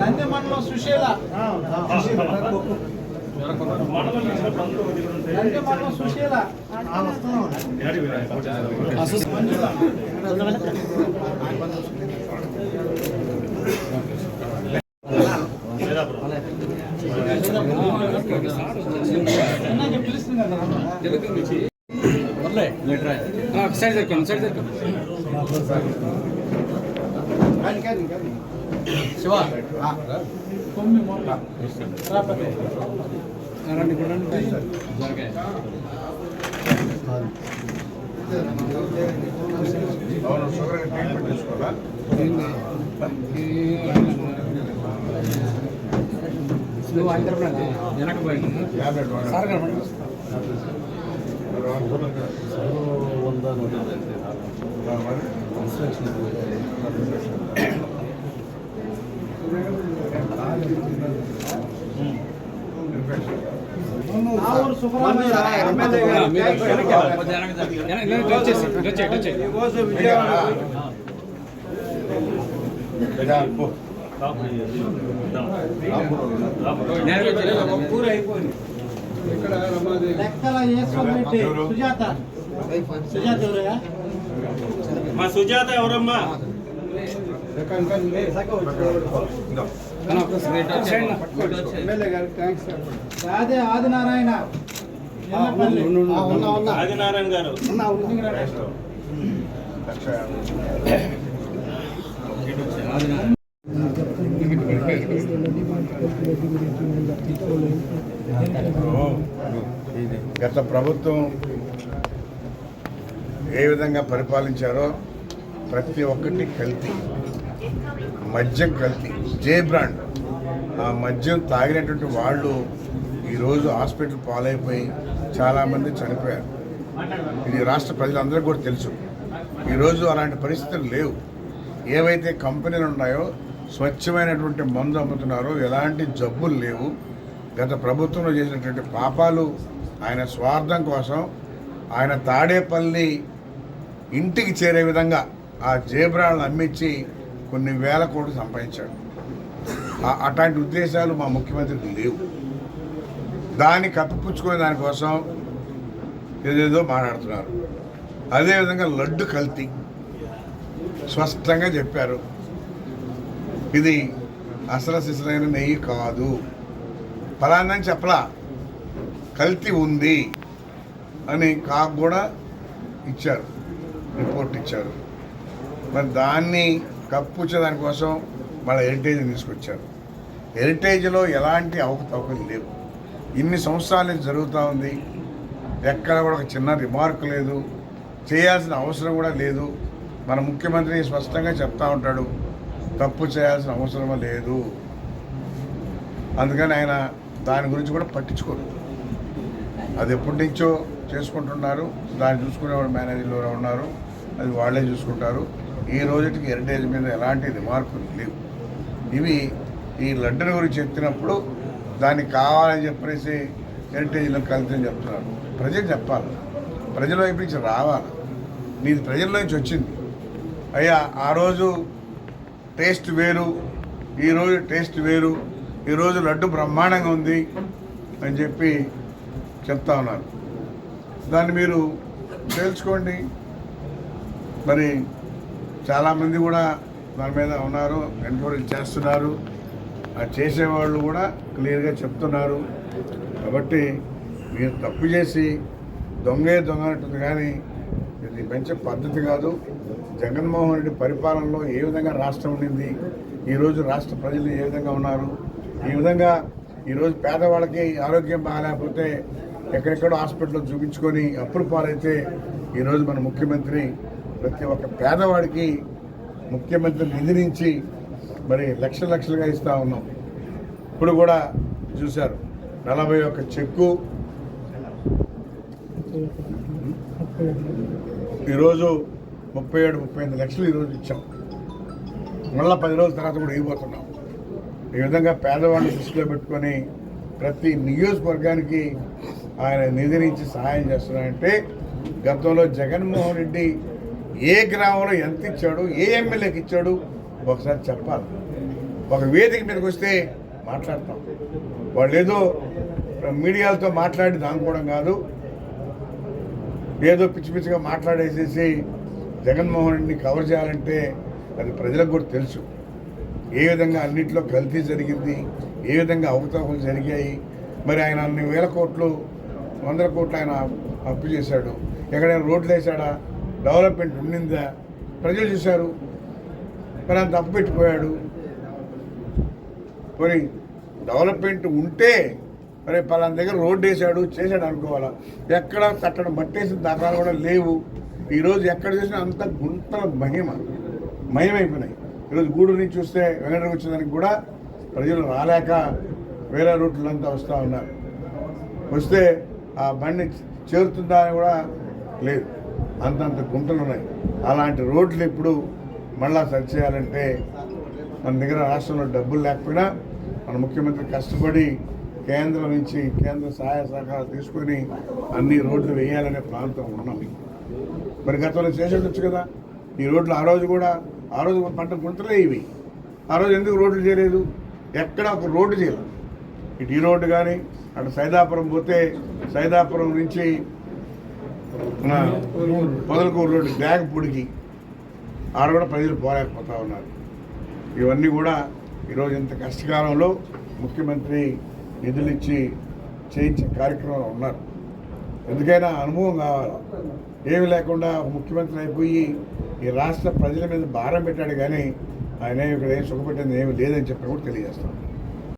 నంది మండలం సుశీల నంది మండలం సుశీల. సైడ్ దొరికాను సైడ్ దొరికాను శివ. రండి అవును షుగర్ ట్రీట్మెంట్ తీసుకోవాలా నువ్వు ఆయన తరపున వెనక్కి పోయింది ట్యాబ్లెట్ సార్ కనపడి ఎమ్మెల్యే గారు లెక్కల సుజాత. మా సుజాత ఎవరమ్మా? అదే ఆదినారాయణ. ఆదినారాయణ గారు. గత ప్రభుత్వం ఏ విధంగా పరిపాలించారో ప్రతి ఒక్కటి కల్తీ. మద్యం కల్తీ. J brand. ఆ మద్యం తాగినటువంటి వాళ్ళు ఈరోజు హాస్పిటల్ పాలైపోయి చాలామంది చనిపోయారు. ఇది రాష్ట్ర ప్రజలందరికీ కూడా తెలుసు. ఈరోజు అలాంటి పరిస్థితులు లేవు. ఏవైతే కంపెనీలు ఉన్నాయో స్వచ్ఛమైనటువంటి మందు అమ్ముతున్నారో ఎలాంటి జబ్బులు లేవు. గత ప్రభుత్వంలో చేసినటువంటి పాపాలు ఆయన స్వార్థం కోసం ఆయన తాడేపల్లి ఇంటికి చేరే విధంగా ఆ జేబ్రాలను అమ్మించి కొన్ని వేల కోట్లు సంపాదించాడు. అట్లాంటి ఉద్దేశాలు మా ముఖ్యమంత్రికి లేవు. దాన్ని కప్పిపుచ్చుకునే దానికోసం ఏదేదో మాట్లాడుతున్నారు. అదేవిధంగా లడ్డు కల్తీ. స్పష్టంగా చెప్పారు. ఇది అసలు సిసలైన నెయ్యి కాదు. ఫలాందని చెప్పలా. కల్తీ ఉంది అని కాకు కూడా ఇచ్చారు. రిపోర్ట్ ఇచ్చారు. మరి దాన్ని కప్పుచ్చే దానికోసం మళ్ళీ హెరిటేజ్ తీసుకొచ్చారు. హెరిటేజ్లో ఎలాంటి అవకతవకలు లేవు. ఇన్ని సంవత్సరాలు జరుగుతూ ఉంది. ఎక్కడ కూడా ఒక చిన్న రిమార్క్ లేదు. చేయాల్సిన అవసరం కూడా లేదు. మన ముఖ్యమంత్రి స్పష్టంగా చెప్తా ఉంటాడు తప్పు చేయాల్సిన అవసరం లేదు. అందుకని ఆయన దాని గురించి కూడా పట్టించుకోరు. అది ఎప్పటి నుంచో చేసుకుంటున్నారు. దాన్ని చూసుకునేవాడు మేనేజర్లు ఉన్నారు. అది వాళ్ళే చూసుకుంటారు. ఈ రోజుకి హెరిటేజ్ మీద ఎలాంటి రిమార్కులు లేవు. ఇవి ఈ లడ్డూని గురించి చెప్పినప్పుడు దానికి కావాలని చెప్పేసి హెరిటేజ్లో కలిసి చెప్తున్నారు. ప్రజలు చెప్పాలి. ప్రజల వైపు నుంచి రావాలి. నీది ప్రజల్లో నుంచి వచ్చింది. అయ్యా ఆ రోజు టేస్ట్ వేరు ఈరోజు టేస్ట్ వేరు ఈరోజు లడ్డు బ్రహ్మాండంగా ఉంది అని చెప్పి చెప్తా ఉన్నారు. దాన్ని మీరు తెలుసుకోండి. మరి చాలామంది కూడా దాని మీద ఉన్నారు ఎంక్వైరీ చేస్తున్నారు. ఆ చేసేవాళ్ళు కూడా క్లియర్గా చెప్తున్నారు. కాబట్టి మీరు తప్పు చేసి దొంగే దొంగ అంటుంది కానీ ఇది మంచి పద్ధతి కాదు. జగన్మోహన్ రెడ్డి పరిపాలనలో ఏ విధంగా రాష్ట్రం ఉండింది ఈరోజు రాష్ట్ర ప్రజలు ఏ విధంగా ఉన్నారు ఈ విధంగా ఈరోజు పేదవాళ్ళకి ఆరోగ్యం బాగాలేకపోతే ఎక్కడెక్కడో హాస్పిటల్లో చూపించుకొని అప్పులు పాలైతే ఈరోజు మన ముఖ్యమంత్రి ప్రతి ఒక్క పేదవాడికి ముఖ్యమంత్రి నిధి నుంచి మరి లక్షల లక్షలుగా ఇస్తూ ఉన్నాం. ఇప్పుడు కూడా చూశారు నలభై ఒక్క చెక్కు. ఈరోజు ముప్పై ఏడు ముప్పై ఎనిమిది లక్షలు ఈరోజు ఇచ్చాం. మళ్ళీ పది రోజుల తర్వాత కూడా ఇవ్వబోతున్నాం. ఈ విధంగా పేదవాళ్ళని దృష్టిలో పెట్టుకొని ప్రతి నియోజకవర్గానికి ఆయన నిధి నుంచి సహాయం చేస్తున్నారంటే గతంలో జగన్మోహన్ రెడ్డి ఏ గ్రామంలో ఎంత ఇచ్చాడు ఏ ఎమ్మెల్యేకి ఇచ్చాడు ఒకసారి చెప్పాలి. ఒక వేదిక మీదకి వస్తే మాట్లాడతాం. వాళ్ళు ఏదో మీడియాలతో మాట్లాడి దానుకోవడం కాదు. ఏదో పిచ్చి పిచ్చిగా మాట్లాడేసేసి జగన్మోహన్ రెడ్డిని కవర్ చేయాలంటే అది ప్రజలకు కూడా తెలుసు. ఏ విధంగా అన్నింటిలో కల్తీ జరిగింది ఏ విధంగా అవకతవకలు జరిగాయి. మరి ఆయన అన్ని వేల కోట్లు వందల కోట్లు ఆయన అప్పు చేశాడు. ఎక్కడైనా రోడ్లు వేసాడా డెవలప్మెంట్ ఉండిందా? ప్రజలు చూశారు. మరి అంత అప్పు పెట్టిపోయాడు మరి డెవలప్మెంట్ ఉంటే మరి పలానా దగ్గర రోడ్డు వేసాడు చేశాడు అనుకోవాలా? ఎక్కడ కట్టడం బట్టేసిన దాఖలాలు కూడా లేవు. ఈరోజు ఎక్కడ చూసినా అంత గుంతల మహిమ. మహిమైపోయినాయి. ఈరోజు గూడూరు నుంచి చూస్తే వెంకటగిరి వచ్చేదానికి కూడా ప్రజలు రాలేక వేరే రూట్లంతా వస్తూ ఉన్నారు. వస్తే ఆ బండి చేరుతుందా అని కూడా లేదు. అంతంత గుంటలు ఉన్నాయి. అలాంటి రోడ్లు ఇప్పుడు మళ్ళా సరి చేయాలంటే మన దగ్గర రాష్ట్రంలో డబ్బులు లేకపోయినా మన ముఖ్యమంత్రి కష్టపడి కేంద్రం నుంచి కేంద్ర సహాయ సహకారాలు తీసుకొని అన్ని రోడ్లు వేయాలనే ప్రాంతం ఉన్నాం. మరి గతంలో చేసేటచ్చు కదా. ఈ రోడ్లు ఆ రోజు కూడా ఆ రోజు పంట గుంటలే ఇవి. ఆ రోజు ఎందుకు రోడ్లు చేయలేదు? ఎక్కడ ఒక రోడ్డు చేయలేదు ఇటు ఈ రోడ్డు కానీ అటు సైదాపురం పోతే సైదాపురం నుంచి పొదలకూరు రోడ్డు బ్యాగ్ పొడికి. ఆడ కూడా ప్రజలు పోలేకపోతా ఉన్నారు. ఇవన్నీ కూడా ఈరోజు ఇంత కష్టకాలంలో ముఖ్యమంత్రి నిధులు ఇచ్చి చేయించే కార్యక్రమంలో ఉన్నారు. ఎందుకైనా అనుభవం కావాలి? ఏమి లేకుండా ముఖ్యమంత్రి అయిపోయి ఈ రాష్ట్ర ప్రజల మీద భారం పెట్టాడు కానీ ఆయన ఇక్కడ ఏం సుఖపెట్టింది ఏమి లేదని చెప్పి కూడా తెలియజేస్తాను